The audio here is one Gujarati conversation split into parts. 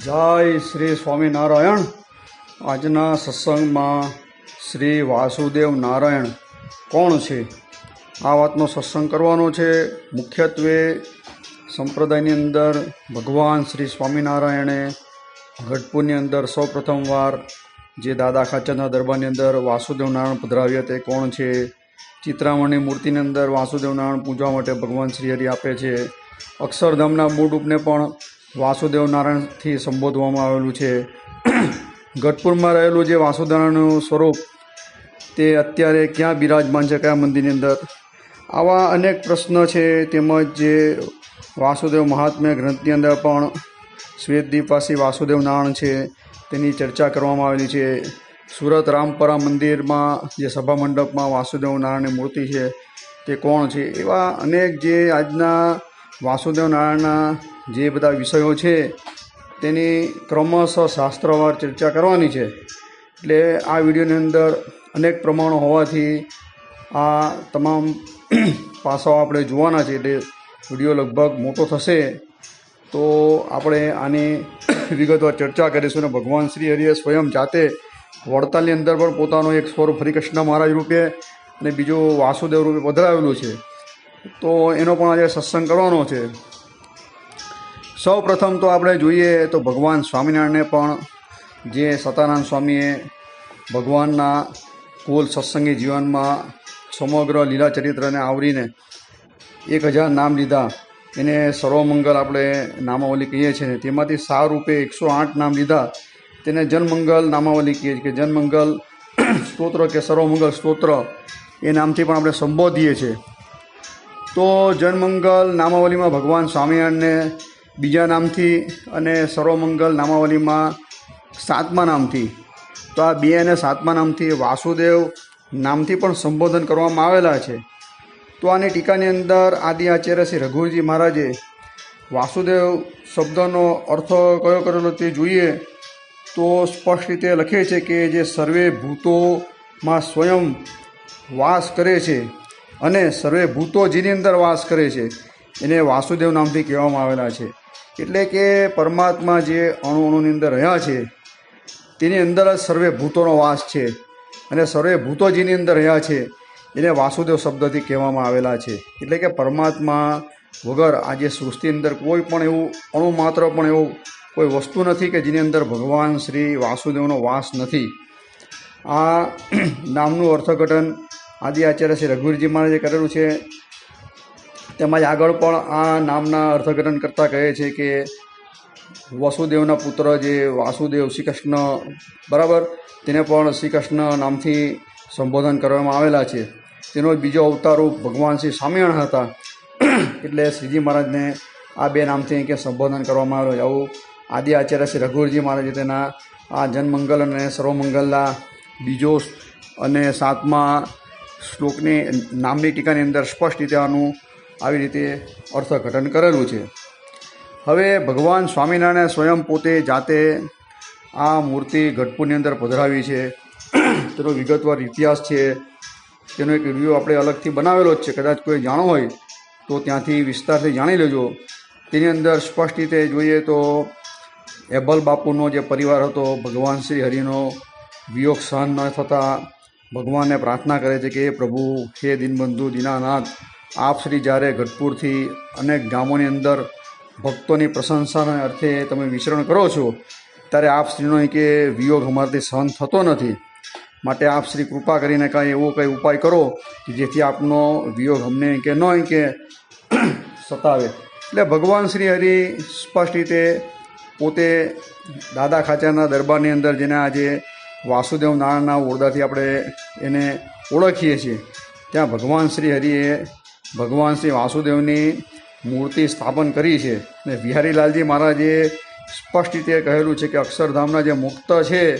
જય શ્રી સ્વામિનારાયણ. આજના સત્સંગમાં શ્રી વાસુદેવ નારાયણ કોણ છે? આ વાતનો સત્સંગ કરવાનો છે. મુખ્યત્વે સંપ્રદાયની અંદર ભગવાન શ્રી સ્વામિનારાયણે ગઢપુરની અંદર સૌ પ્રથમવાર જે દાદા ખાચરના દરબારની અંદર વાસુદેવ નારાયણ પધરાવ્યા તે કોણ છે? ચિત્રામણની મૂર્તિની અંદર વાસુદેવ નારાયણ પૂજવા માટે ભગવાન શ્રી હરિ આપે છે. અક્ષરધામના મૂળ રૂપને પણ વાસુદેવ નારાયણથી સંબોધવામાં આવેલું છે. ગઢપુરમાં રહેલું જે વાસુદારાયણનું સ્વરૂપ, તે અત્યારે ક્યાં બિરાજમાન છે, કયા મંદિરની અંદર? આવા અનેક પ્રશ્ન છે, તેમજ જે વાસુદેવ મહાત્મ્ય ગ્રંથની અંદર પણ શ્વેતદીપવાસી વાસુદેવ નારાયણ છે, તેની ચર્ચા કરવામાં આવેલી છે. સુરત રામપરા મંદિરમાં જે સભા મંડપમાં વાસુદેવ નારાયણની મૂર્તિ છે, તે કોણ છે? એવા અનેક જે આજના વાસુદેવ નારાયણના જે બધા વિષયો છે, તેની ક્રમશઃ શાસ્ત્રવાર ચર્ચા કરવાની છે. એટલે આ વિડીયોની અંદર અનેક પ્રમાણો હોવાથી આ તમામ પાસાઓ આપણે જોવાના છે, એટલે વીડિયો લગભગ મોટો થશે. તો આપણે આની વિગતવાર ચર્ચા કરીશું અને ભગવાન શ્રી હરિએ સ્વયં જાતે વડતાલની અંદર પણ પોતાનો એક સ્વરૂપ હરિકૃષ્ણ મહારાજ રૂપે અને બીજું વાસુદેવ રૂપે પધરાવેલું છે. તો એનો પણ આજે સત્સંગ કરવાનો છે. સૌ પ્રથમ તો આપણે જોઈએ તો ભગવાન સ્વામિનારાયણને પણ, જે સતાનંદ સ્વામીએ ભગવાનના કુલ સત્સંગી જીવનમાં સમગ્ર લીલા ચરિત્રને આવરીને એક હજાર નામ લીધા. એને સર્વમંગલ આપણે નામાવલી કહીએ છીએ તેમાંથી સાર રૂપે એકસો આઠ નામ લીધા. તેને જનમંગલ નામાવલી કહીએ છીએ કે જનમંગલ સ્તોત્ર કે સર્વમંગલ સ્તોત્ર એ નામથી પણ આપણે સંબોધીએ છીએ. તો જનમંગલ નામાવલીમાં ભગવાન સ્વામિનારાયણને બીજા નામથી અને સર્વમંગલ નામાવલીમાં સાતમા નામથી. તો આ બે અને સાતમા નામથી વાસુદેવ નામથી પણ સંબોધન કરવામાં આવેલા છે. તો આની ટીકાની અંદર આદિ આચાર્ય શ્રી રઘુજી મહારાજે વાસુદેવ શબ્દનો અર્થ કયો કરેલો તે જોઈએ તો સ્પષ્ટ રીતે લખે છે કે જે સર્વે ભૂતોમાં સ્વયં વાસ કરે છે અને સર્વે ભૂતો જેની અંદર વાસ કરે છે. એને વાસુદેવ નામથી કહેવામાં આવેલા છે. એટલે કે પરમાત્મા જે અણુ અણુની અંદર રહ્યા છે, તેની અંદર જ સર્વે ભૂતોનો વાસ છે. અને સર્વે ભૂતો જેની અંદર રહ્યા છે, એને વાસુદેવ શબ્દથી કહેવામાં આવેલા છે. એટલે કે પરમાત્મા વગર આજે સૃષ્ટિ અંદર કોઈ પણ એવું, અણુ માત્ર પણ એવું કોઈ વસ્તુ નથી કે જેની અંદર ભગવાન શ્રી વાસુદેવનો વાસ નથી. આ નામનું અર્થઘટન આદિ આચાર્ય શ્રી રઘુવીરજી મહારાજે કરેલું છે. તેમજ આગળ પણ આ નામના અર્થઘટન કરતાં કહે છે કે વસુદેવના પુત્ર જે વાસુદેવ શ્રી કૃષ્ણ બરાબર? તેને પણ શ્રી કૃષ્ણ નામથી સંબોધન કરવામાં આવેલા છે. તેનો બીજો અવતારૂપ ભગવાન શ્રી સ્વામિનારાયણ હતા. એટલે શ્રીજી મહારાજને આ બે નામથી કે સંબોધન કરવામાં આવેલું આવું આદિ આચાર્ય શ્રી રઘુરજી મહારાજે તેના આ જનમંગલ અને સર્વમંગલના બીજો અને સાતમા શ્લોકની નામની ટીકાની અંદર સ્પષ્ટ રીતે આનું આવી રીતે અર્થઘટન કરેલું છે. હવે ભગવાન સ્વામિનારાયણે સ્વયં પોતે જાતે આ મૂર્તિ ગઢપુરની અંદર પધરાવી છે. તેનો વિગતવાર ઇતિહાસ છે. તેનો એક રિવ્યૂ આપણે અલગથી બનાવેલો જ છે. કદાચ કોઈ જાણો હોય તો ત્યાંથી વિસ્તારથી જાણી લેજો. તેની અંદર સ્પષ્ટ રીતે જોઈએ તો એબલ બાપુનો જે પરિવાર હતો, ભગવાન શ્રી હરિનો વિયોગ સહન ન થતાં ભગવાનને પ્રાર્થના કરે છે કે, પ્રભુ, હે દિનબંધુ, દીનાનાથ આપ શ્રી જ્યારે ગઢપુરથી અનેક ગામોની અંદર ભક્તોની પ્રશંસાના અર્થે તમે વિચરણ કરો છો, ત્યારે આપ શ્રીનો કે વિયોગ અમારાથી સહન થતો નથી. માટે આપ શ્રી કૃપા કરીને કાંઈ એવો કંઈ ઉપાય કરો, કે જેથી આપનો વિયોગ અમને કે ન કે સતાવે. એટલે ભગવાન શ્રી હરિ સ્પષ્ટ રીતે પોતે દાદા ખાચાના દરબારની અંદર જેને આજે વાસુદેવ નારાયણના ઓરડાથી આપણે એને ઓળખીએ છીએ, ત્યાં ભગવાન શ્રી હરિએ ભગવાન શ્રી વાસુદેવની મૂર્તિ સ્થાપન કરી છે. અને બિહારીલાલજી મહારાજે સ્પષ્ટ રીતે કહેલું છે કે અક્ષરધામના જે મુક્ત છે,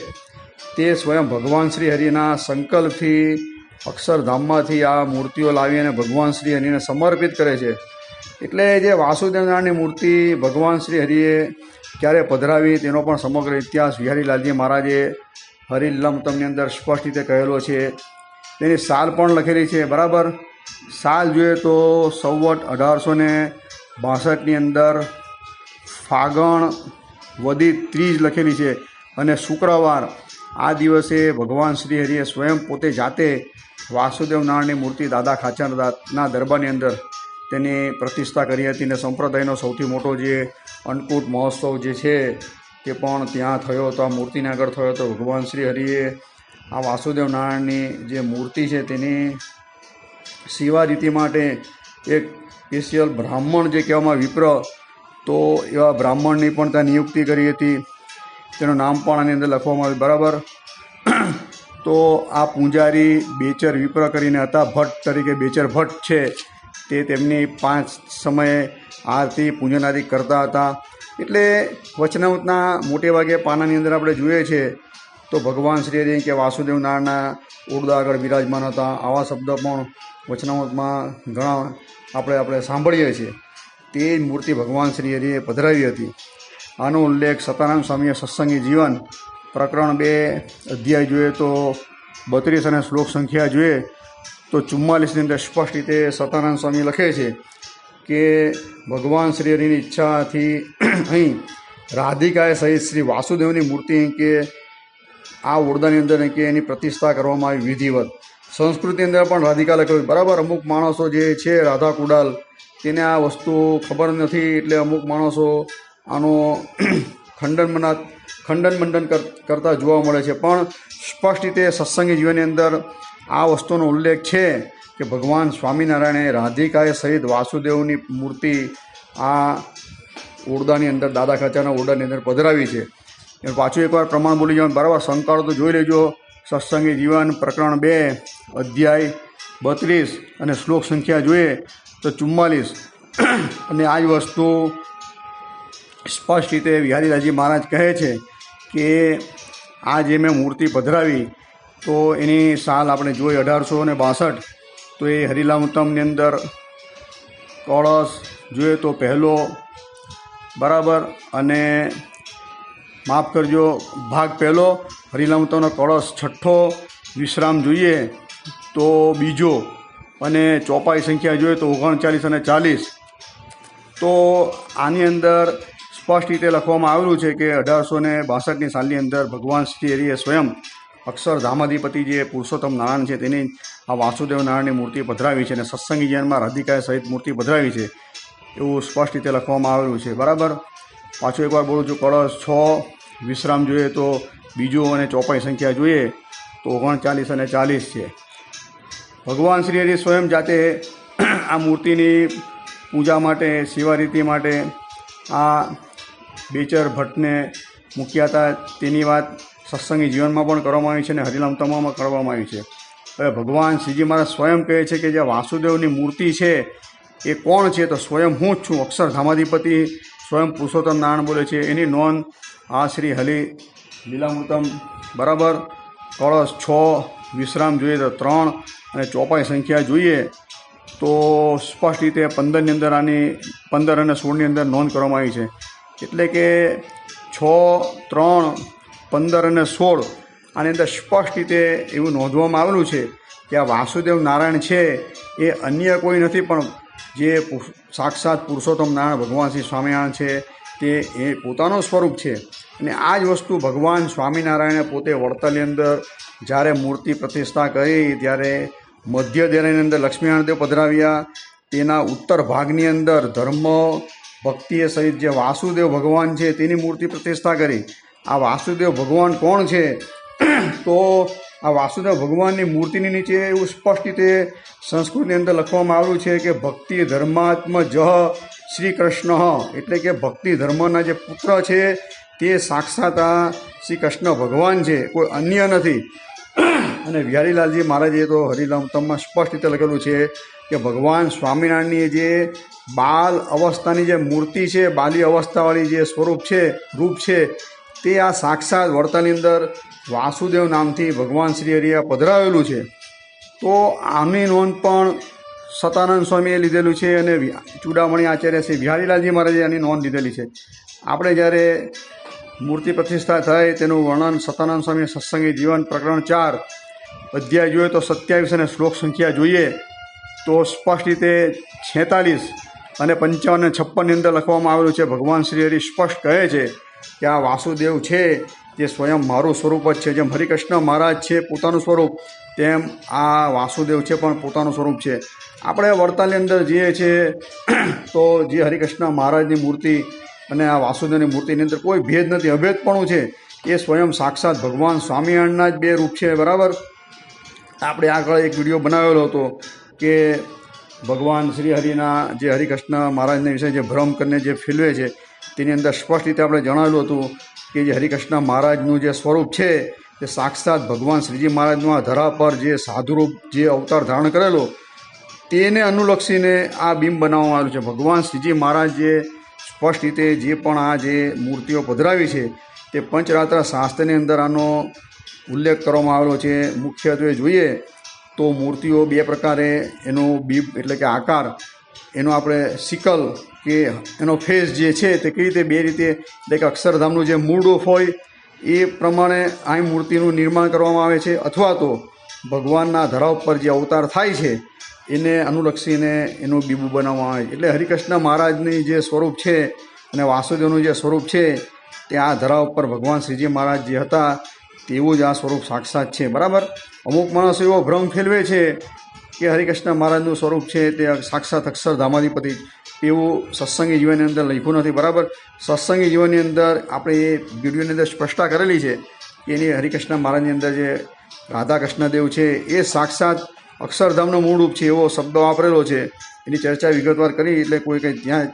તે સ્વયં ભગવાન શ્રી હરિના સંકલ્પથી અક્ષરધામમાંથી આ મૂર્તિઓ લાવી અને ભગવાન શ્રી હરિને સમર્પિત કરે છે. એટલે જે વાસુદેવનારાયણની મૂર્તિ ભગવાન શ્રી હરિએ ક્યારે પધરાવી તેનો પણ સમગ્ર ઇતિહાસ વિહારીલાલજી મહારાજે હરિલમ તમની અંદર સ્પષ્ટ રીતે કહેલો છે. તેની સાલ પણ લખેલી છે. બરાબર? સાલ જોઈએ તો સૌવટ અઢારસો ને બાસઠની અંદર ફાગણ વધી ત્રીજ લખેલી છે અને શુક્રવાર આ દિવસે ભગવાન શ્રી હરિએ સ્વયં પોતે જાતે વાસુદેવ નારાયણની મૂર્તિ દાદા ખાચરના દરબારની અંદર તેની પ્રતિષ્ઠા કરી હતી અને સંપ્રદાયનો સૌથી મોટો જે અન્નકૂટ મહોત્સવ જે છે તે પણ ત્યાં થયો હતો, આ મૂર્તિને આગળ થયો હતો. ભગવાન શ્રી હરિએ આ વાસુદેવ નારાયણની જે મૂર્તિ છે તેની સેવા રીતિ માટે એક સ્પેશિયલ બ્રાહ્મણ જે કહેવામાં વિપ્ર, તો એવા બ્રાહ્મણની પણ ત્યાં નિયુક્તિ કરી હતી. તેનું નામ પણ આની અંદર લખવામાં આવ્યું, બરાબર? તો આ પૂંજારી બેચર વિપ્ર કરીને હતા, ભટ્ટ તરીકે બેચર ભટ્ટ છે. તે તેમની પાંચ સમયે આરતી પૂજન આદિ કરતા હતા. એટલે વચનાવતના મોટે ભાગે પાનાની અંદર આપણે જોઈએ છીએ તો ભગવાન શ્રી કે વાસુદેવ નારાયણના ઓરડા આગળ બિરાજમાન હતા. આવા શબ્દ પણ વચનાવતમાં ઘણા આપણે આપણે સાંભળીએ છીએ. તે જ મૂર્તિ ભગવાન શ્રી હરિએ પધરાવી હતી. આનો ઉલ્લેખ સતારામ સ્વામીએ સત્સંગી જીવન પ્રકરણ બે અધ્યાય જોઈએ તો બત્રીસ અને શ્લોક સંખ્યા જોઈએ તો ચુમ્માલીસની અંદર સ્પષ્ટ રીતે સતાનંદ સ્વામી લખે છે કે ભગવાન શ્રી હરિની ઈચ્છાથી અહીં રાધિકાએ સહિત શ્રી વાસુદેવની મૂર્તિ કે આ ઓરડાની અંદર કે એની પ્રતિષ્ઠા કરવામાં આવી વિધિવત. સંસ્કૃતિ અંદર પણ રાધિકા લખ્યું બરાબર, અમુક માણસો જે છે રાધા કુડાલ તેને આ વસ્તુ ખબર નથી એટલે અમુક માણસો આનો ખંડન મના, ખંડન મંડન કર, કરતા જોવા મળે છે. પણ સ્પષ્ટ રીતે સત્સંગી જીવનની અંદર આ વસ્તુનો ઉલ્લેખ છે કે ભગવાન સ્વામિનારાયણે રાધિકાએ સહિત વાસુદેવની મૂર્તિ આ ઓરડાની અંદર, દાદા ખાચાના ઓરડાની અંદર પધરાવી છે. પાછું એકવાર પ્રમાણ બોલી જવાનું બરાબર શંકાળો તો જોઈ લેજો. સત્સંગી જીવન પ્રકરણ બે, અધ્યાય બત્રીસ અને શ્લોક સંખ્યા જોઈએ તો ચુમ્માલીસ. અને આ જ વસ્તુ સ્પષ્ટ રીતે વિહારીલાલજી મહારાજ કહે છે કે આ જે મેં મૂર્તિ પધરાવી, તો એની સાલ આપણે જોઈ અઢારસો ને બાસઠ, તો એ હરિલામતમની અંદર કળશ જોઈએ તો પહેલો, બરાબર, અને માફ કરજો, ભાગ પહેલો હરિલામતમનો કળશ છઠ્ઠો વિશ્રામ જોઈએ તો બીજો અને ચોપાઈ સંખ્યા જોઈએ તો ઓગણચાલીસ અને ચાલીસ. તો આની અંદર સ્પષ્ટ રીતે લખવામાં આવેલું છે કે અઢારસો ને બાસઠની સાલની અંદર ભગવાન શ્રી હરિએ સ્વયં અક્ષરધામાધિપતિ જે પુરુષોત્તમ નારાયણ છે તેની આ વાસુદેવ નારાયણની મૂર્તિ પધરાવી છે અને સત્સંગી જીવનમાં રાધિકાએ સહિત મૂર્તિ પધરાવી છે એવું સ્પષ્ટ રીતે લખવામાં આવેલું છે. બરાબર? પાછું એકવાર બોલું છું. કળશ છ, વિશ્રામ જોઈએ તો બીજો અને ચોપાઈ સંખ્યા જોઈએ તો ઓગણચાલીસ અને ચાલીસ છે. ભગવાન શ્રી હરિ સ્વયં જાતે આ મૂર્તિની પૂજા માટે સેવા રીતિ માટે આ બેચર ભટ્ટને મૂક્યા હતા. તેની વાત સત્સંગી જીવનમાં પણ કરવામાં આવી છે અને હરિલામ તમામમાં કરવામાં આવી છે. હવે ભગવાન શ્રીજી મહારાજ સ્વયં કહે છે કે જે વાસુદેવની મૂર્તિ છે એ કોણ છે? તો સ્વયં હું જ છું. અક્ષરધામાધિપતિ સ્વયં પુરુષોત્તમ નારાયણ બોલે છે. એની નોંધ આ શ્રી હલિ લીલામૃતમ બરાબર? કળશ છ, વિશ્રામ જોઈએ તો ત્રણ અને ચોપાઈ સંખ્યા જોઈએ તો સ્પષ્ટ રીતે પંદરની અંદર આની, પંદર અને સોળની અંદર નોંધ કરવામાં આવી છે. એટલે કે છ, ત્રણ, પંદર અને સોળ આની અંદર સ્પષ્ટ રીતે એવું નોંધવામાં આવેલું છે કે આ વાસુદેવ નારાયણ છે, એ અન્ય કોઈ નથી, પણ જે સાક્ષાત પુરુષોત્તમ નારાયણ ભગવાન શ્રી સ્વામિનારાયણ છે તે એ પોતાનું સ્વરૂપ છે. અને આ જ વસ્તુ ભગવાન સ્વામિનારાયણે પોતે વડતાલની અંદર જ્યારે મૂર્તિ પ્રતિષ્ઠા કરી ત્યારે મધ્ય દેરાની અંદર લક્ષ્મીનારાયણ પધરાવ્યા, તેના ઉત્તર ભાગની અંદર ધર્મ ભક્તિએ સહિત જે વાસુદેવ ભગવાન છે તેની મૂર્તિ પ્રતિષ્ઠા કરી. આ વાસુદેવ ભગવાન કોણ છે? તો આ વાસુદેવ ભગવાનની મૂર્તિની નીચે એવું સ્પષ્ટ રીતે સંસ્કૃતની અંદર લખવામાં આવ્યું છે કે ભક્તિ ધર્માત્મ જહ શ્રી કૃષ્ણ એટલે કે ભક્તિ ધર્મના જે પુત્ર છે, તે સાક્ષાત આ શ્રી કૃષ્ણ ભગવાન છે, કોઈ અન્ય નથી. અને વિહારીલાલજી મહારાજે તો હરિલમતમમાં સ્પષ્ટ રીતે લખેલું છે કે ભગવાન સ્વામિનારાયણની જે બાલ અવસ્થાની જે મૂર્તિ છે, બાલી અવસ્થાવાળી જે સ્વરૂપ છે, રૂપ છે, તે આ સાક્ષાત વર્તાની અંદર વાસુદેવ નામથી ભગવાન શ્રી હરિએ પધરાવેલું છે. તો આની નોંધ પણ સતાનંદ સ્વામીએ લીધેલું છે અને ચૂડામણી આચાર્ય શ્રી બિહારીલાલજી મહારાજે આની નોંધ લીધેલી છે. આપણે જ્યારે મૂર્તિ પ્રતિષ્ઠા થાય તેનું વર્ણન સતાનંદ સ્વામી સત્સંગી જીવન પ્રકરણ ચાર અધ્યાય જોઈએ તો સત્યાવીસ અને શ્લોક સંખ્યા જોઈએ તો સ્પષ્ટ રીતે છેતાલીસ અને પંચાવન અને છપ્પનની અંદર લખવામાં આવેલું છે. ભગવાન શ્રી હરિ સ્પષ્ટ કહે છે કે આ વાસુદેવ છે જે સ્વયં મારું સ્વરૂપ જ છે, જેમ હરિકૃષ્ણ મહારાજ છે પોતાનું સ્વરૂપ, તેમ આ વાસુદેવ છે પણ પોતાનું સ્વરૂપ છે. આપણે વડતાલની અંદર જઈએ છીએ, તો જે હરિકૃષ્ણ મહારાજની મૂર્તિ અને આ વાસુદેવની મૂર્તિની અંદર કોઈ ભેદ નથી, અભેદપણું છે. એ સ્વયં સાક્ષાત ભગવાન સ્વામિનારાયણના જ બે રૂપ છે, બરાબર? આપણે આગળ એક વીડિયો બનાવેલો હતો કે ભગવાન શ્રી હરિના જે હરિકૃષ્ણ મહારાજને વિશે જે ભ્રમ કરીને જે ફેલવે છે, તેની અંદર સ્પષ્ટ રીતે આપણે જણાવેલું હતું કે જે હરિકૃષ્ણ મહારાજનું જે સ્વરૂપ છે, તે સાક્ષાત ભગવાન શ્રીજી મહારાજનું ધરા પર જે સાધુરૂપ જે અવતાર ધારણ કરેલો, તેને અનુલક્ષીને આ બિંબ બનાવવામાં આવ્યું છે. ભગવાન શ્રીજી મહારાજ સ્પષ્ટ રીતે જે પણ આ જે મૂર્તિઓ પધરાવી છે, તે પંચરાત્ર શાસ્ત્રની અંદર આનો ઉલ્લેખ કરવામાં આવેલો છે. મુખ્યત્વે જોઈએ તો મૂર્તિઓ બે પ્રકારે એનો બીબ એટલે કે આકાર એનો આપણે સિકલ કે એનો ફેસ જે છે તે કઈ રીતે બે રીતે એટલે કે અક્ષરધામનું જે મૂળ રૂપ હોય એ પ્રમાણે આ મૂર્તિનું નિર્માણ કરવામાં આવે છે અથવા તો ભગવાનના ધરાવ ઉપર જે અવતાર થાય છે એને અનુલક્ષીને એનું બીબું બનાવવામાં આવે છે. એટલે હરિકૃષ્ણ મહારાજની જે સ્વરૂપ છે અને વાસુદેવનું જે સ્વરૂપ છે તે આ ધરાવ ઉપર ભગવાન શ્રીજી મહારાજ જે હતા તેવું જ આ સ્વરૂપ સાક્ષાત છે. બરાબર? અમુક માણસો એવો ભ્રમ ફેલવે છે કે હરિકૃષ્ણ મહારાજનું સ્વરૂપ છે તે સાક્ષાત અક્ષરધામાધિપતિ એવું સત્સંગી જીવનની અંદર લખ્યું નથી. બરાબર? સત્સંગી જીવનની અંદર આપણે એ વિડીયોની અંદર સ્પષ્ટતા કરેલી છે એની હરિકૃષ્ણ મહારાજની અંદર જે રાધા કૃષ્ણદેવ છે એ સાક્ષાત અક્ષરધામનો મૂળ રૂપ છે. એવો શબ્દ વાપરેલો છે. એની ચર્ચા વિગતવાર કરી એટલે કોઈ કંઈ ત્યાં,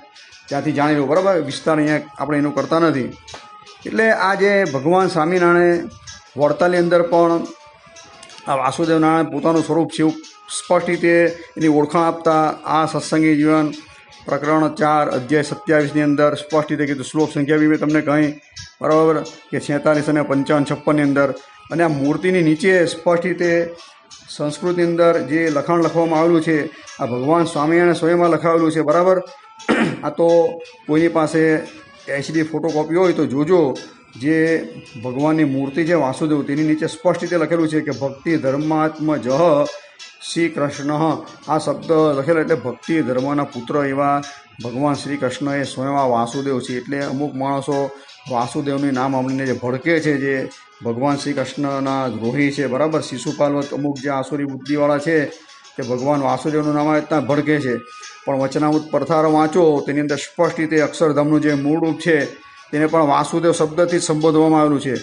ત્યાંથી જાણી લો. બરાબર? વિસ્તાર અહીંયા આપણે એનું કરતા નથી. એટલે આ જે ભગવાન સ્વામિનારાયણે વડતાલની અંદર પણ આ વાસુદેવ નારાયણ પોતાનું સ્વરૂપ છે એવું સ્પષ્ટ રીતે એની ઓળખાણ આપતા આ સત્સંગી જીવન પ્રકરણ ચાર, અધ્યાય સત્યાવીસની અંદર સ્પષ્ટ રીતે કીધું. શ્લોક સંખ્યા બી મેં તમને કહી, બરાબર, કે છેતાલીસ અને પંચાવન છપ્પનની અંદર. અને આ મૂર્તિની નીચે સ્પષ્ટ રીતે સંસ્કૃતની અંદર જે લખાણ લખવામાં આવેલું છે, આ ભગવાન સ્વામિનારાયણ સ્વયંમાં લખાવેલું છે, બરાબર? આ તો કોઈની પાસે એચડી ફોટોકોપી હોય તો જોજો. જે ભગવાનની મૂર્તિ છે વાસુદેવ, તેની નીચે સ્પષ્ટ રીતે લખેલું છે કે ભક્તિ ધર્માત્મ જહ શ્રી કૃષ્ણ આ શબ્દ લખેલો એટલે ભક્તિ ધર્મના પુત્ર એવા ભગવાન શ્રી કૃષ્ણ એ સ્વયં વાસુદેવ છે. એટલે અમુક માણસો વાસુદેવનું નામ અમને જે ભડકે છે, જે ભગવાન શ્રી કૃષ્ણના દ્રોહી છે, બરાબર? શિશુપાલ અમુક જે આસુરી બુદ્ધિવાળા છે તે ભગવાન વાસુદેવનું નામ એટલા ભડકે છે. પણ વચનામૃત પરથારો વાંચો, તેની અંદર સ્પષ્ટ રીતે અક્ષરધામનું જે મૂળ રૂપ છે, તેને પણ વાસુદેવ શબ્દથી સંબોધવામાં આવેલું છે.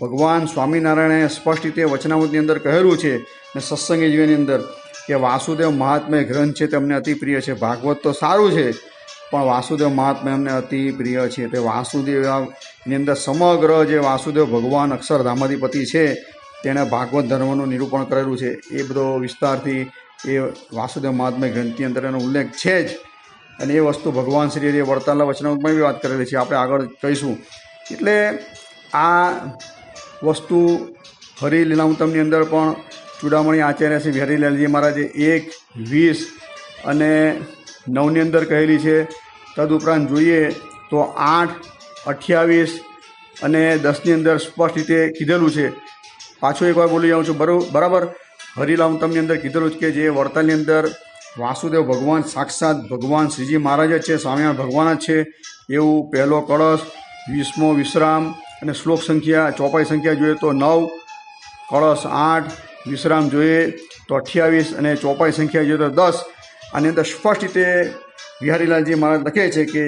ભગવાન સ્વામિનારાયણે સ્પષ્ટ રીતે વચનામૃતની અંદર કહેલું છે ને સત્સંગી જીવનની અંદર કે વાસુદેવ મહાત્મય ગ્રંથ છે તે અમને અતિ પ્રિય છે. ભાગવત તો સારું છે, પણ વાસુદેવ મહાત્મા અમને અતિ પ્રિય છે. તે વાસુદેવની અંદર સમગ્ર જે વાસુદેવ ભગવાન અક્ષરધામાધિપતિ છે, તેણે ભાગવત ધર્મનું નિરૂપણ કરેલું છે. એ બધો વિસ્તારથી એ વાસુદેવ મહાત્મય ગ્રંથની અંદર એનો ઉલ્લેખ છે જ. અને એ વસ્તુ ભગવાન શ્રી વડતાલના વચનામાં બી વાત કરેલી છે. આપણે આગળ કહીશું એટલે આ વસ્તુ હરિલીલામતમની અંદર પણ ચૂડામણી આચાર્ય શ્રી હરિલાલજી મહારાજે એક, વીસ અને નવની અંદર કહેલી છે. તદુપરાંત જોઈએ તો આઠ, અઠ્યાવીસ અને દસની અંદર સ્પષ્ટ રીતે કીધેલું છે. પાછું એકવાર બોલી જાઉં છું. બરો, બરાબર? હરિલામતમની અંદર કીધેલું છે કે જે વર્તનની અંદર વાસુદેવ ભગવાન સાક્ષાત ભગવાન શ્રીજી મહારાજ જ છે, સ્વામિનારાયણ ભગવાન જ છે. એવું પહેલો કળશ વીસમો વિશ્રામ અને શ્લોક સંખ્યા, ચોપાઈ સંખ્યા જોઈએ તો નવ, કળશ આઠ, વિશ્રામ જોઈએ તો અઠ્યાવીસ અને ચોપાઈ સંખ્યા જોઈએ તો દસ. આની અંદર સ્પષ્ટ રીતે વિહારીલાલજી મહારાજ લખે છે કે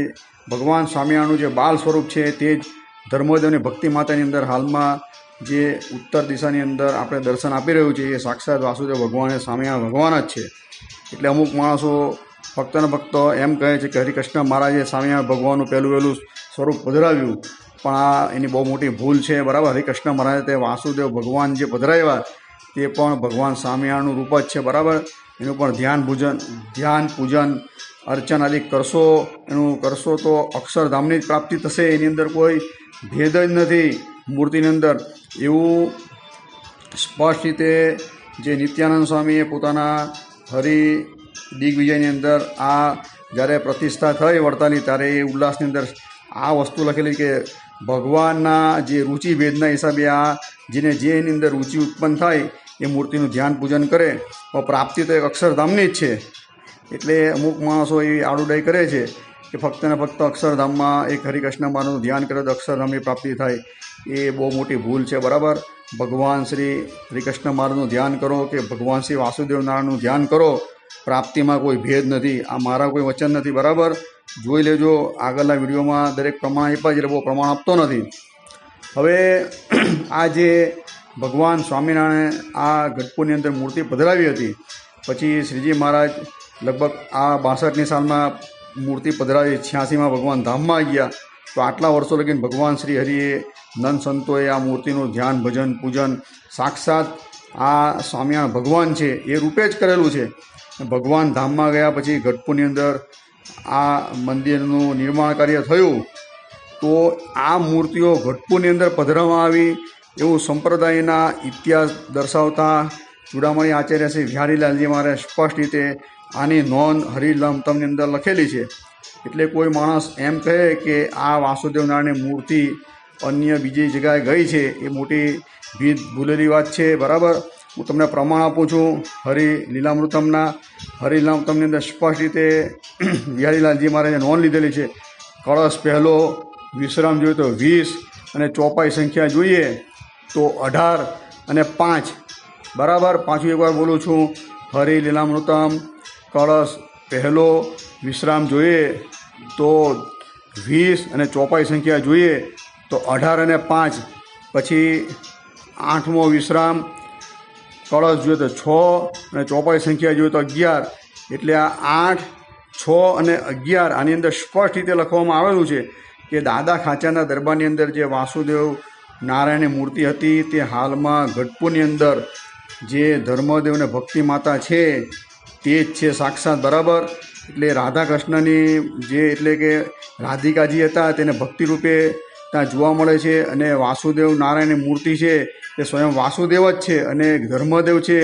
ભગવાન સ્વામિનારાયણનું જે બાલ સ્વરૂપ છે તે જ ધર્મોદય અને ભક્તિ માતાની અંદર હાલમાં જે ઉત્તર દિશાની અંદર આપણે દર્શન આપી રહ્યું છે એ સાક્ષાત વાસુદેવ ભગવાન એ સ્વામિનારાયણ ભગવાન જ છે. એટલે અમુક માણસો ભક્તને ભક્તો એમ કહે છે કે હરિકૃષ્ણ મહારાજે સ્વામિનારાયણ ભગવાનનું પહેલું વહેલું સ્વરૂપ પધરાવ્યું. પણ આ એની બહુ મોટી ભૂલ છે. બરાબર? હરિકૃષ્ણ મહારાજ તે વાસુદેવ ભગવાન જે પધરાવ્યા, તે પણ ભગવાન સ્વામિનારાયણનું રૂપ જ છે. બરાબર? એનું પણ ધ્યાન પૂજન ધ્યાન પૂજન, અર્ચન આદિ કરશો, એનું કરશો તો અક્ષરધામની જ પ્રાપ્તિ થશે. એની અંદર કોઈ ભેદ જ નથી મૂર્તિની અંદર. એવું સ્પષ્ટ રીતે જે નિત્યાનંદ સ્વામીએ પોતાના હરિ દિગ્વિજયની અંદર આ જ્યારે પ્રતિષ્ઠા થઈ વડતાલી ત્યારે એ ઉલ્લાસની અંદર આ વસ્તુ લખેલી કે ભગવાનના જે રુચિ ભેદના હિસાબે આ જેને જે એની અંદર રુચિ ઉત્પન્ન થાય એ મૂર્તિનું ધ્યાન પૂજન કરે પ્રાપ્તિ તો એક અક્ષરધામની જ છે. એટલે અમુક માણસો એ આડુડાઈ કરે છે કે ફક્ત ને ફક્ત અક્ષરધામમાં એક હરિકૃષ્ણ માનું ધ્યાન કરે તો અક્ષરધામની પ્રાપ્તિ થાય. એ બહુ મોટી ભૂલ છે, બરાબર? ભગવાન શ્રી હરિકૃષ્ણ મારનું ધ્યાન કરો કે ભગવાન શ્રી વાસુદેવ નારાયણનું ધ્યાન કરો. પ્રાપ્તિમાં કોઈ ભેદ નથી. આ મારા કોઈ વચન નથી, બરાબર? જોઈ લેજો, આગળના વિડીયોમાં દરેક પ્રમાણ આપ્યા છે બહુ પ્રમાણ આપતો નથી. હવે આ જે ભગવાન સ્વામિનારાયણે આ ગઢપુરની અંદર મૂર્તિ પધરાવી હતી, પછી શ્રીજી મહારાજ લગભગ આ બાસઠની સાલમાં મૂર્તિ પધરાવી છ્યાસીમાં ભગવાન ધામમાં ગયા. તો આટલા વર્ષો લગીને ભગવાન શ્રી હરિએ નંદ સંતોએ આ મૂર્તિનું ધ્યાન, ભજન, પૂજન સાક્ષાત આ સ્વામિનારાયણ ભગવાન છે એ રૂપે જ કરેલું છે. ભગવાન ધામમાં ગયા, પછી ગઢપુરની અંદર આ મંદિરનું નિર્માણ કાર્ય થયું, તો આ મૂર્તિઓ ગઢપુરની અંદર પધરાવવામાં આવી એવું સંપ્રદાયના ઇતિહાસ દર્શાવતા ચૂડામણી આચાર્ય શ્રી વિહારીલાલજી મારે સ્પષ્ટ રીતે આની નોંધ હરિલમતમની અંદર લખેલી છે. એટલે કોઈ માણસ એમ કહે કે આ વાસુદેવ નારાયણની મૂર્તિ અન્ય બીજી જગ્યાએ ગઈ છે, એ મોટી ભીત ભૂલેલી વાત છે, બરાબર? હું તમને પ્રમાણ આપું છું. હરિ લીલામૃતમના હરિલીલામૃતમની અંદર સ્પષ્ટ રીતે બિહારીલાલજી મહારાજે નોંધ લીધેલી છે. કળશ પહેલો, વિશ્રામ જોઈએ તો વીસ અને ચોપાઈ સંખ્યા જોઈએ તો અઢાર અને પાંચ. બરાબર? પાછું એકવાર બોલું છું. હરિ લીલામૃતમ, કળશ પહેલો, વિશ્રામ જોઈએ તો વીસ અને ચોપાઈ સંખ્યા જોઈએ તો અઢાર અને પાંચ. પછી આઠમો વિશ્રામ કળશ જોઈએ તો છ અને ચોપાઈ સંખ્યા જોઈએ તો અગિયાર. એટલે આ આઠ, છ અને અગિયાર આની અંદર સ્પષ્ટ રીતે લખવામાં આવેલું છે કે દાદા ખાંચાના દરબારની અંદર જે વાસુદેવ નારાયણની મૂર્તિ હતી તે હાલમાં ગઢપુરની અંદર જે ધર્મદેવ અને ભક્તિ માતા છે તે જ છે સાક્ષાત બરાબર. એટલે રાધા કૃષ્ણની જે એટલે કે રાધિકાજી હતા તેને ભક્તિ રૂપે ત્યાં જોવા મળે છે અને વાસુદેવ નારાયણની મૂર્તિ છે એ સ્વયં વાસુદેવ જ છે અને ધર્મદેવ છે.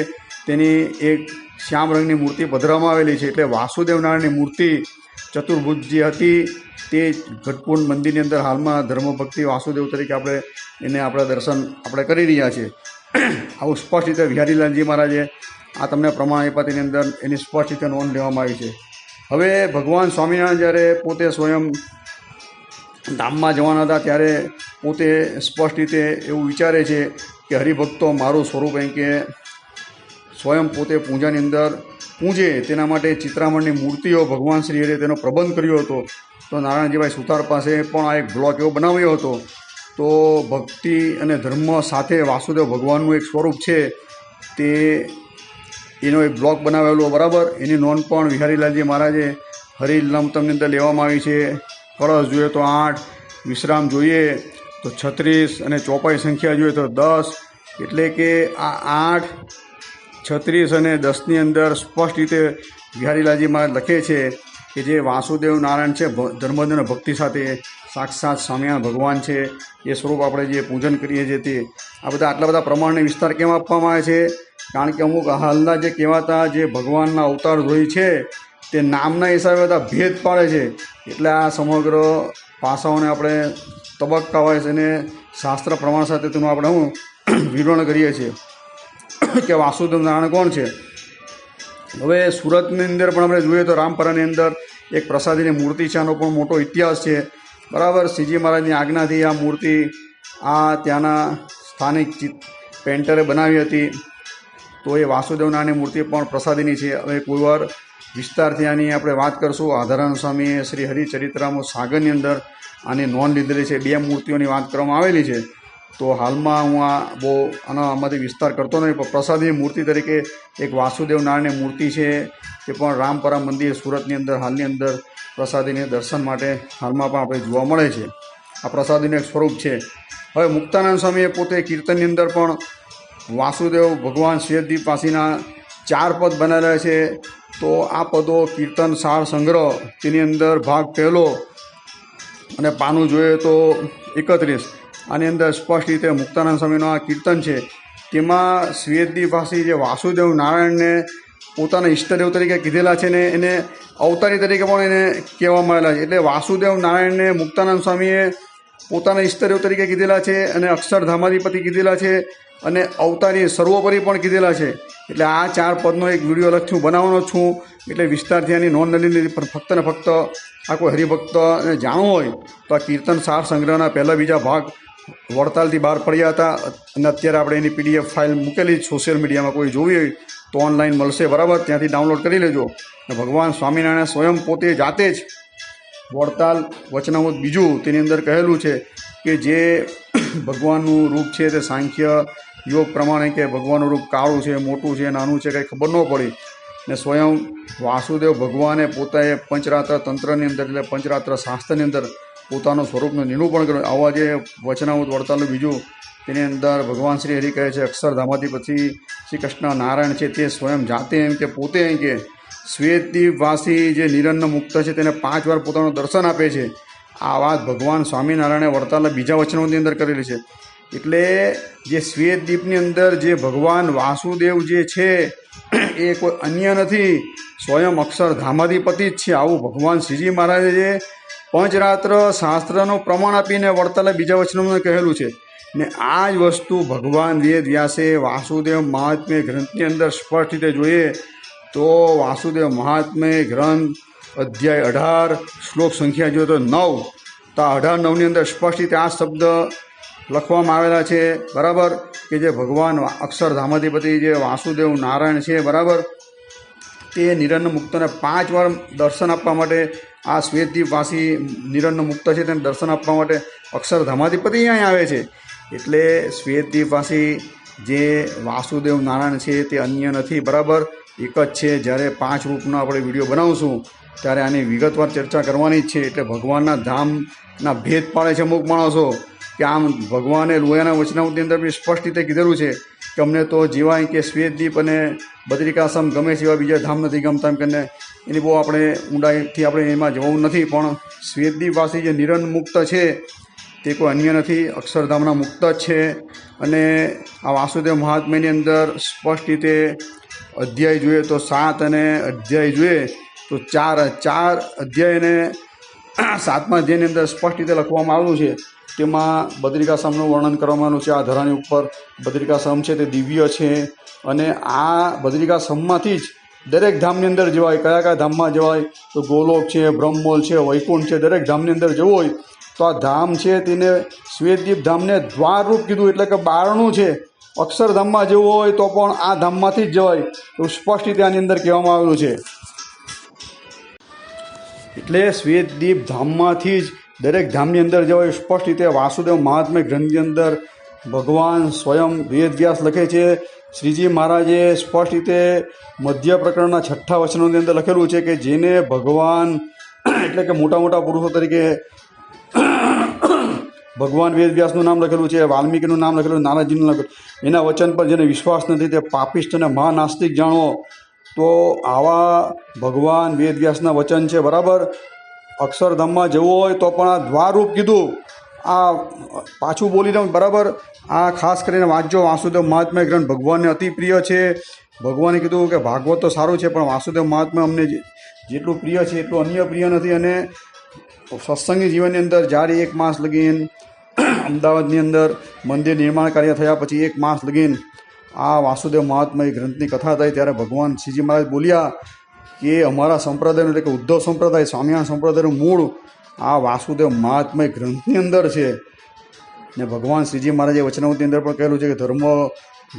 તેની એક શ્યામ રંગની મૂર્તિ પધરાવવામાં આવેલી છે એટલે વાસુદેવ નારાયણની મૂર્તિ ચતુર્ભુજ જે હતી તે ઘટપૂર્ણ મંદિરની અંદર હાલમાં ધર્મભક્તિ વાસુદેવ તરીકે આપણે એને આપણા દર્શન આપણે કરી રહ્યા છીએ. આવું સ્પષ્ટ રીતે વિહારીલાલજી મહારાજે આ તમને પ્રમાણ આપ્યા તેની અંદર એની સ્પષ્ટ રીતે નોંધ લેવામાં આવી છે. હવે ભગવાન સ્વામિનારાયણ જ્યારે પોતે સ્વયં ધામમાં જવાના હતા ત્યારે પોતે સ્પષ્ટ રીતે એવું વિચારે છે કે હરિભક્તો મારું સ્વરૂપ એમ કે સ્વયં પોતે પૂજાની અંદર પૂજે તેના માટે ચિત્રામણની મૂર્તિઓ ભગવાન શ્રી હરિએ તેનો પ્રબંધ કર્યો હતો. તો નારાયણજીભાઈ સુતાર પાસે પણ આ એક બ્લોક એવો બનાવ્યો હતો. તો ભક્તિ અને ધર્મ સાથે વાસુદેવ ભગવાનનું એક સ્વરૂપ છે તે એનો એક બ્લોક બનાવેલો બરાબર. એની નોંધ પણ વિહારીલાલજી મહારાજે હરિલમતમની અંદર લેવામાં આવી છે. કળશ જોઈએ તો આઠ. વિશ્રામ જોઈએ તો છત્રીસ અને ચોપાઈ સંખ્યા જોઈએ તો દસ. એટલે કે આ આઠ, છત્રીસ અને દસની અંદર સ્પષ્ટ રીતે વિહારીલાલજી મહારાજ લખે છે કે જે વાસુદેવ નારાયણ છે, ભ- ભક્તિ સાથે સાક્ષાત સ્વામિનારાયણ ભગવાન છે. એ સ્વરૂપ આપણે જે પૂજન કરીએ છીએ તે આ બધા આટલા બધા પ્રમાણને વિસ્તાર કેમ આપવામાં આવે છે? કારણ કે અમુક હાલના જે કહેવાતા જે ભગવાનના અવતાર જોઈ છે તે નામના હિસાબે બધા ભેદ પાડે છે. એટલે આ સમગ્ર પાસાઓને આપણે તબક્કા વાઇઝ અને શાસ્ત્ર પ્રમાણ સાથે તેનું આપણે હું વિવરણ કરીએ છીએ. કે વાસુદેવ નારાયણ કોણ છે? હવે સુરતની અંદર પણ આપણે જોઈએ તો રામપરાની અંદર એક પ્રસાદીની મૂર્તિ છે. આનો પણ મોટો ઇતિહાસ છે. બરાબર? શ્રીજી મહારાજની આજ્ઞાથી આ મૂર્તિ આ ત્યાંના સ્થાનિક પેન્ટરે બનાવી હતી. તો એ વાસુદેવ નારાયણની મૂર્તિ પણ પ્રસાદીની છે. હવે કોઈ વાર વિસ્તારથી આની આપણે વાત કરશું. આધારાન સ્વામીએ શ્રી હરિચરિત્રામો સાગરની અંદર આની નોંધ લીધેલી છે. બે મૂર્તિઓની વાત કરવામાં આવેલી છે. તો હાલમાં હું આ બહુ આનો આમાંથી વિસ્તાર કરતો નથી, પણ પ્રસાદીની મૂર્તિ તરીકે એક વાસુદેવ નારાયણની મૂર્તિ છે તે પણ રામપરા મંદિર સુરતની અંદર, હાલની અંદર પ્રસાદીને દર્શન માટે હાલમાં પણ આપણે જોવા મળે છે. આ પ્રસાદીનું એક સ્વરૂપ છે. હવે મુક્તાનંદ સ્વામીએ પોતે કીર્તનની અંદર પણ વાસુદેવ ભગવાન શેરદીપ પાસેના ચાર પદ બનાવેલા છે. તો આ પદો કીર્તન, સાર, સંગ્રહ તેની અંદર ભાગ પહેલો અને પાનું જોઈએ તો એકત્રીસ. આની અંદર સ્પષ્ટ રીતે મુક્તાનંદ સ્વામીનું આ કીર્તન છે. તેમાં શ્વેતદીપાસી જે વાસુદેવ નારાયણને પોતાના ઈષ્ટદેવ તરીકે કીધેલા છે ને એને અવતારી તરીકે પણ એને કહેવામાં આવેલા છે. એટલે વાસુદેવ નારાયણને મુક્તાનંદ સ્વામીએ પોતાના ઈષ્ટદેવ તરીકે કીધેલા છે અને અક્ષરધામાધિપતિ કીધેલા છે અને અવતારી સર્વોપરી પણ કીધેલા છે. એટલે આ ચાર પદનો એક વીડિયો અલગથી હું બનાવવાનો છું. એટલે વિસ્તારથી આની નોંધ લઈ લીધી, પણ ફક્ત ને ફક્ત આ કોઈ હરિભક્તને જાણવું હોય તો આ કીર્તન સાર સંગ્રહના પહેલા બીજા ભાગ વડતાલથી બહાર પડ્યા હતા. અને અત્યારે આપણે એની પીડીએફ ફાઇલ મૂકેલી સોશિયલ મીડિયામાં કોઈ જોવી હોય તો ઓનલાઈન મળશે બરાબર, ત્યાંથી ડાઉનલોડ કરી લેજો. અને ભગવાન સ્વામિનારાયણ સ્વયં પોતે જાતે જ વડતાલ વચનામૃત બીજું તેની અંદર કહેલું છે કે જે ભગવાનનું રૂપ છે તે સાંખ્ય યોગ પ્રમાણે કે ભગવાનનું રૂપ કાળું છે, મોટું છે, નાનું છે, કંઈ ખબર ન પડી. ને સ્વયં વાસુદેવ ભગવાને પોતાએ પંચરાત્ર તંત્રની અંદર એટલે પંચરાત્ર શાસ્ત્રની અંદર પોતાનું સ્વરૂપનું નિરૂપણ કર્યું. આવા જે વચનામૃત, વડતાલનું બીજું તેની અંદર ભગવાન શ્રી હરિ કહે છે અક્ષરધામાથી પછી શ્રી કૃષ્ણ નારાયણ છે તે સ્વયં જાતે એમ કે પોતે એમ કે શ્વેતદીપવાસી જે નિરન્ન મુક્ત છે, તેને પાંચ વાર પોતાનું દર્શન આપે છે. આ વાત ભગવાન સ્વામિનારાયણે વડતાલના બીજા વચનોની અંદર કરેલી છે. એટલે જે શ્વેતદીપની અંદર જે ભગવાન વાસુદેવ જે છે, એ કોઈ અન્ય નથી, સ્વયં અક્ષરધામાધિપતિ જ છે. આવું ભગવાન શ્રીજી મહારાજે જે પંચરાત્ર શાસ્ત્રનું પ્રમાણ આપીને વડતાલે બીજા વચનોમાં કહેલું છે. ને આ જ વસ્તુ ભગવાન વેદ વ્યાસે વાસુદેવ મહાત્મ્ય ગ્રંથની અંદર સ્પષ્ટ રીતે જોઈએ તો વાસુદેવ મહાત્મ્ય ગ્રંથ અધ્યાય અઢાર, શ્લોક સંખ્યા જોઈએ તો નવ, તો અઢાર નવની અંદર સ્પષ્ટ રીતે આ શબ્દ લખવામાં આવેલા છે, બરાબર? કે જે ભગવાન અક્ષરધામાધિપતિ જે વાસુદેવ નારાયણ છે, બરાબર? તે નિરન્ન મુક્તને પાંચ વાર દર્શન આપવા માટે આ શ્વેતદીપવાસી નિરન્ન મુક્ત છે, તેને દર્શન આપવા માટે અક્ષરધામાધિપતિ અહીં આવે છે. એટલે શ્વેતદીપવાસી જે વાસુદેવ નારાયણ છે, તે અન્ય નથી, બરાબર? એક જ છે, જ્યારે પાંચ રૂપનો આપણે વીડિયો બનાવશું, ત્યારે આની વિગતવાર ચર્ચા કરવાની જ છે, એટલે ભગવાનના ધામના ભેદ પાડે છે અમુક માણસો, કે આમ ભગવાને લોયાના વચનાવતી અંદર બી સ્પષ્ટ રીતે કીધેલું છે, કે અમને તો જીવાય કે શ્વેતદીપ અને બદ્રિકાશ્રમ ગમે છે એવા બીજા ધામ નથી ગમતા, એમ કરીને એની બહુ આપણે ઊંડાઈથી આપણે એમાં જવું નથી, પણ શ્વેતદીપ પાસે જે નિરન મુક્ત છે, તે કોઈ અન્ય નથી, અક્ષરધામના મુક્ત જ છે, અને આ વાસુદેવ મહાત્મ્યની અંદર સ્પષ્ટ રીતે અધ્યાય જોઈએ તો સાત અને અધ્યાય જોઈએ તો ચાર ચાર અધ્યાયને સાતમા અધ્યાયની અંદર સ્પષ્ટ રીતે લખવામાં આવ્યું છે. તેમાં બદ્રિકાશ્રમનું વર્ણન કરવામાં આવ્યું છે. આ ધરાની ઉપર બદ્રિકાશ્રમ છે, તે દિવ્ય છે અને આ બદ્રિકાશ્રમમાંથી જ દરેક ધામની અંદર જવાય. કયા કયા ધામમાં જવાય? તો ગોલોક છે, બ્રહ્મોલ છે, વૈકુંઠ છે, દરેક ધામની અંદર જવું હોય. તો આ ધામ છે, તેને શ્વેતદીપ ધામને દ્વારરૂપ કીધું. એટલે કે બારણું છે. અક્ષરધામમાં જવું હોય તો પણ આ ધામમાંથી જ જવાય એવું સ્પષ્ટ રીતે આની અંદર કહેવામાં આવેલું છે. એટલે શ્વેતદીપ ધામમાંથી જ દરેક ધામની અંદર જવાય સ્પષ્ટ રીતે વાસુદેવ મહાત્મ્ય ગ્રંથની અંદર ભગવાન સ્વયં વેદવ્યાસ લખે છે. શ્રીજી મહારાજે સ્પષ્ટ રીતે મધ્ય પ્રકરણના છઠ્ઠા વચનોની અંદર લખેલું છે કે જેને ભગવાન, એટલે કે મોટા મોટા પુરુષો તરીકે ભગવાન વેદવ્યાસનું નામ લખેલું છે, વાલ્મીકીનું નામ લખેલું નારાજીનું લખેલું એના વચન પર જેને વિશ્વાસ નથી તે પાપિષ્ટ અને મહાનાસ્તિક જાણો તો આવા ભગવાન વેદવ્યાસના વચન છે, બરાબર? અક્ષરધામમાં જવું હોય તો પણ આ દ્વારરૂપ કીધું. આ પાછું બોલી દઉં, બરાબર? આ ખાસ કરીને વાંચજો, વાસુદેવ મહાત્મા ગ્રંથ ભગવાનને અતિ પ્રિય છે. ભગવાને કીધું કે ભાગવત તો સારું છે, પણ વાસુદેવ મહાત્મ્ય અમને જેટલું પ્રિય છે એટલું અન્ય પ્રિય નથી. અને સત્સંગી જીવનની અંદર જ્યારે એક માસ લગીન અમદાવાદની અંદર મંદિર નિર્માણ કાર્ય થયા પછી એક માસ લગીન આ વાસુદેવ મહાત્મા ગ્રંથની કથા થઈ. ત્યારે ભગવાન શ્રીજી મહારાજ બોલ્યા કે અમારા સંપ્રદાયનું એટલે કે ઉદ્ધવ સંપ્રદાય, સ્વામિનારાયણ સંપ્રદાયનું મૂળ આ વાસુદેવ મહાત્મય ગ્રંથની અંદર છે. ને ભગવાન શ્રીજી મહારાજે વચનાવતી અંદર પણ કહેલું છે કે ધર્મ,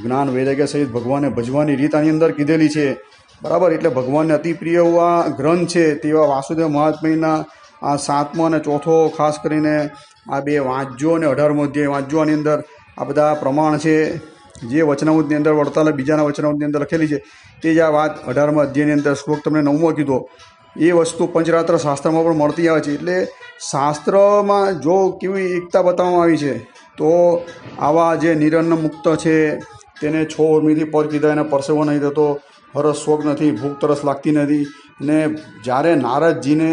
જ્ઞાન, વૈરાગ્ય સહિત ભગવાનને ભજવાની રીત આની અંદર કીધેલી છે. બરાબર? એટલે ભગવાનને અતિ પ્રિય આ ગ્રંથ છે તેવા વાસુદેવ મહાત્મયના આ સાતમો અને ચોથો ખાસ કરીને આ બે વાંચજો અને અઢારમો અધ્યાય વાંચજો આની અંદર. આ બધા પ્રમાણ છે જે વચનામૃતની અંદર વડતાલે બીજાના વચનામૃતની અંદર લખેલી છે. તે જ આ વાત અઢારમા અધ્યાયની અંદર શ્લોક તમને નવમો કીધો. એ વસ્તુ પંચરાત્ર શાસ્ત્રમાં પણ મળતી આવે છે. એટલે શાસ્ત્રમાં જો કેવી એકતા બતાવવામાં આવી છે, તો આવા જે નિરન્ન મુક્ત છે, તેને છો ઉર્મીથી પર કીધા એને પરસેવો નહીં થતો, હરસ શોખ નથી ભૂખ તરસ લાગતી નથી. ને જ્યારે નારદજીને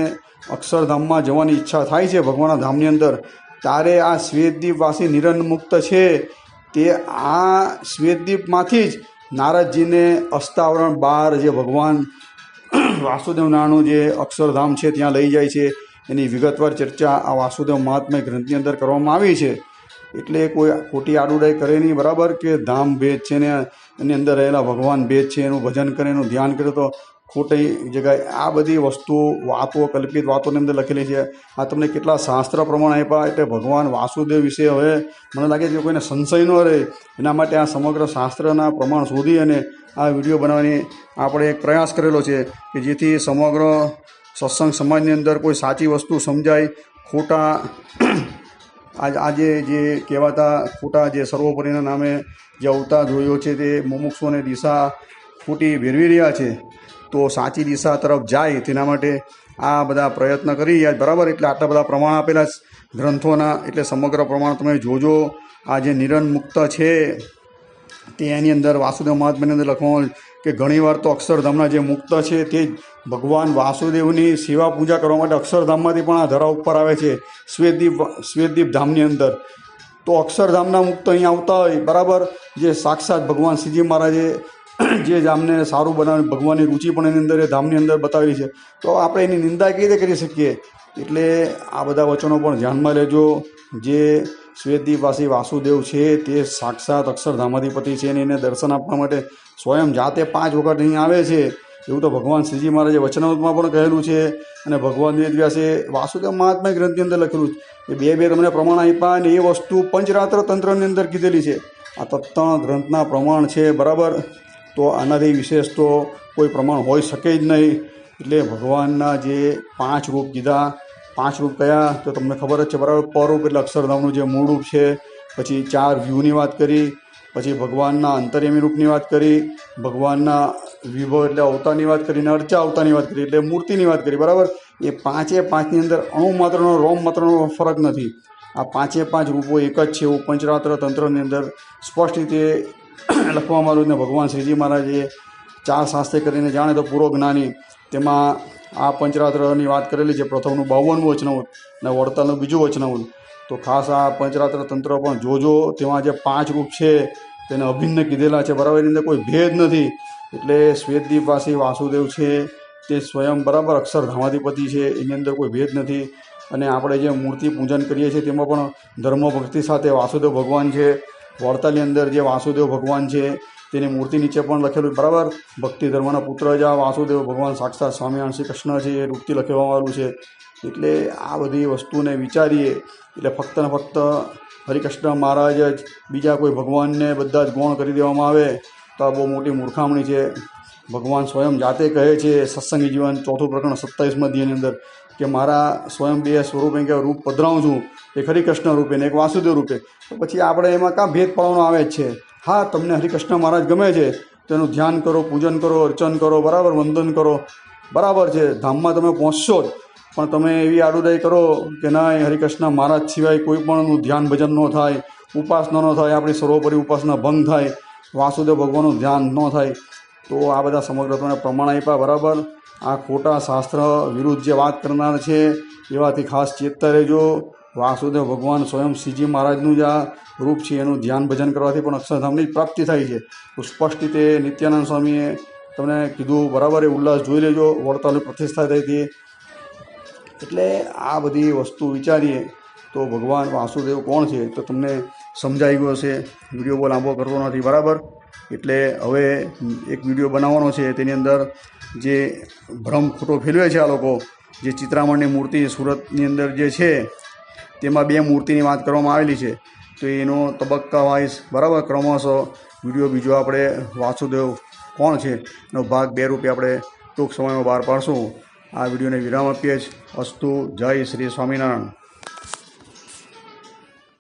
અક્ષરધામમાં જવાની ઈચ્છા થાય છે ભગવાનના ધામની અંદર. ત્યારે આ શ્વેતદીપવાસી નિરન્ન મુક્ત છે. તે આ શ્વેતદીપમાંથી જ નારદજીને અસ્તાવરણ બાર જે ભગવાન વાસુદેવ નારાયણનું જે અક્ષરધામ છે ત્યાં લઈ જાય છે. એની વિગતવાર ચર્ચા આ વાસુદેવ મહાત્મા ગ્રંથની અંદર કરવામાં આવી છે. એટલે કોઈ ખોટી આડુડાઈ કરે નહીં, બરાબર? કે ધામ ભેદ છે ને, એની અંદર રહેલા ભગવાન ભેદ છે, એનું ભજન કરે, એનું ધ્યાન કરે તો ખોટી જગ્યાએ આ બધી વસ્તુઓ, વાતો, કલ્પિત વાતોની અંદર લખેલી છે. આ તમને કેટલા શાસ્ત્ર પ્રમાણ આપ્યા, એટલે ભગવાન વાસુદેવ વિશે હવે મને લાગે છે કે કોઈને સંશય ન રહે. એના માટે આ સમગ્ર શાસ્ત્રના પ્રમાણ શોધી અને આ વીડિયો બનાવવાની આપણે એક પ્રયાસ કરેલો છે કે જેથી સમગ્ર સત્સંગ સમાજની અંદર કોઈ સાચી વસ્તુ સમજાય. ખોટા આજ જે કહેવાતા ખોટા જે સર્વોપરીના નામે જે અવતાર જોયો છે તે મુમુક્ષોને દિશા ખોટી ભેરવી રહ્યા છે. તો સાચી દિશા તરફ જાય. તેના માટે આ બધા પ્રયત્ન કરી. રહ્યા બરાબર એટલે આટલા બધા પ્રમાણ આપેલા ગ્રંથોના, એટલે સમગ્ર પ્રમાણ તમે જોજો. આ જે નિરન મુક્ત છે, તે એની અંદર વાસુદેવ મહાત્માની અંદર લખવામાં કે ઘણીવાર તો અક્ષરધામના જે મુક્ત છે, તે ભગવાન વાસુદેવની સેવા પૂજા કરવા માટે અક્ષરધામમાંથી પણ આ ધરા ઉપર આવે છે, શ્વેતદીપ શ્વેતદીપ ધામની અંદર. તો અક્ષરધામના મુક્ત અહીં આવતા હોય. બરાબર? જે સાક્ષાત ભગવાન શ્રીજી મહારાજે જે ધામને સારું બનાવે, ભગવાનની રુચિ પણ એની અંદર એ ધામની અંદર બતાવી છે. તો આપણે એની નિંદા કેવી રીતે કરી શકીએ? એટલે આ બધા વચનો પણ ધ્યાનમાં લેજો. જે શ્વેતદીપવાસી વાસુદેવ છે, તે સાક્ષાત અક્ષરધામાધિપતિ છે અને એને દર્શન આપવા માટે સ્વયં જાતે પાંચ વખત અહીં આવે છે. એવું તો ભગવાન શ્રીજી મહારાજે વચનામૃતમાં પણ કહેલું છે અને ભગવાન વેદવ્યાસે વાસુદેવ મહાત્મા ગ્રંથની અંદર લખેલું એ બે બે તમને પ્રમાણ આપ્યા અને એ વસ્તુ પંચરાત્ર તંત્રની અંદર કીધેલી છે. આ તત્ણ ગ્રંથના પ્રમાણ છે, બરાબર? તો આનાથી વિશેષ તો કોઈ પ્રમાણ હોઈ શકે જ નહીં. એટલે ભગવાનના જે પાંચ રૂપ કીધા, પાંચ રૂપ કયા? તો તમને ખબર જ છે, બરાબર, પરૂપ એટલે અક્ષરધામનું જે મૂળ રૂપ છે, પછી ચાર વ્યૂની વાત કરી, પછી ભગવાનના અંતર્યમી રૂપની વાત કરી, ભગવાનના વિભવ એટલે અવતારની વાત કરી, અને અર્ચા અવતારની વાત કરી એટલે મૂર્તિની વાત કરી, બરાબર? એ પાંચે પાંચની અંદર અણુ માત્રનો, રોમ માત્રનો ફરક નથી. આ પાંચે પાંચ રૂપો એક જ છે એવું પંચરાત્ર તંત્રની અંદર સ્પષ્ટ રીતે લખવામાં આવ્યું ને, ભગવાન શ્રીજી મહારાજે ચાર શાસ્ત્રે કરીને જાણે તો પૂરો જ્ઞાની. તેમાં આ પંચરાત્રની વાત કરેલી છે, પ્રથમનું બાવનમું વચનામૃત અને વડતાલનું બીજું વચનામૃત તો ખાસ આ પંચરાત્ર તંત્ર પણ જોજો, તેમાં જે પાંચ રૂપ છે, તેને અભિન્ન કીધેલા છે. બરાબર, એની અંદર કોઈ ભેદ નથી. એટલે શ્વેતદીપવાસી વાસુદેવ છે, તે સ્વયં બરાબર અક્ષરધામાધિપતિ છે, એની અંદર કોઈ ભેદ નથી. અને આપણે જે મૂર્તિ પૂજન કરીએ છીએ, તેમાં પણ ધર્મ ભક્તિ સાથે વાસુદેવ ભગવાન છે. વડતાલની અંદર જે વાસુદેવ ભગવાન છે, તેની મૂર્તિ નીચે પણ લખેલું બરાબર? ભક્તિ ધર્મના પુત્ર જ આ વાસુદેવ ભગવાન, સાક્ષાત સ્વામિનારાયણ શ્રી કૃષ્ણ છે, એ રૂપથી લખવામાં આવેલું છે. એટલે આ બધી વસ્તુને વિચારીએ, એટલે ફક્ત ને ફક્ત હરિકૃષ્ણ મહારાજ જ બીજા કોઈ ભગવાનને બધા જ ગૌણ કરી દેવામાં આવે, તો આ બહુ મોટી મૂર્ખામણી છે. ભગવાન સ્વયં જાતે કહે છે, સત્સંગી જીવન ચોથું પ્રકરણ સત્તાવીસમાં અધ્યાયની અંદર, કે મારા સ્વયં બે સ્વરૂપે કે રૂપ પધરાવું છું એક હરિકૃષ્ણ રૂપે ને એક વાસુદેવ રૂપે. તો પછી આપણે એમાં કાં ભેદ પાડવાનો આવે જ છે? હા, તમને હરિકૃષ્ણ મહારાજ ગમે છે. તેનું ધ્યાન કરો, પૂજન કરો, અર્ચન કરો, બરાબર, વંદન કરો. બરાબર છે, ધામમાં તમે પહોંચશો જ. પણ તમે એવી આડુદાઈ કરો કે ના, એ હરિકૃષ્ણ મહારાજ સિવાય કોઈ પણનું ધ્યાન ભજન ન થાય, ઉપાસના ન થાય, આપણી સર્વોપરી ઉપાસના ભંગ થાય, વાસુદેવ ભગવાનનું ધ્યાન ન થાય. તો આ બધા સમગ્ર તમને પ્રમાણ આપ્યા, બરાબર? આ ખોટા શાસ્ત્ર વિરુદ્ધ જે વાત કરનાર છે, એવાથી ખાસ ચેતતા રહેજો. વાસુદેવ ભગવાન સ્વયં શ્રીજી મહારાજનું જ આ રૂપ છે, એનું ધ્યાન ભજન કરવાથી પણ અક્ષરધામની પ્રાપ્તિ થાય છે. તો સ્પષ્ટ રીતે નિત્યાનંદ સ્વામીએ તમને કીધું, બરાબર એ ઉલ્લાસ જોઈ લેજો વડતાલની પ્રતિષ્ઠા થઈ હતી એટલે આ બધી વસ્તુ વિચારીએ તો ભગવાન વાસુદેવ કોણ છે તો તમને સમજાઈ ગયો હશે. વીડિયો બહુ લાંબો કરતો નથી, બરાબર? એટલે હવે એક વીડિયો બનાવવાનો છે, તેની અંદર જે ભ્રમ ખોટો ફેરવે છે આ લોકો, જે ચિત્રામણની મૂર્તિ સુરતની અંદર જે છે તેમાં બે મૂર્તિની વાત કરવામાં આવેલી છે. તો એનો તબક્કા વાઇઝ બરાબર ક્રમશઃ વીડિયો બીજો આપણે વાસુદેવ કોણ છે? એનો ભાગ બે રૂપે આપણે ટૂંક સમયમાં બહાર પાડશું. આ વિડીયોને વિરામ આપીએ જ. અસ્તુ જય શ્રી સ્વામિનારાયણ.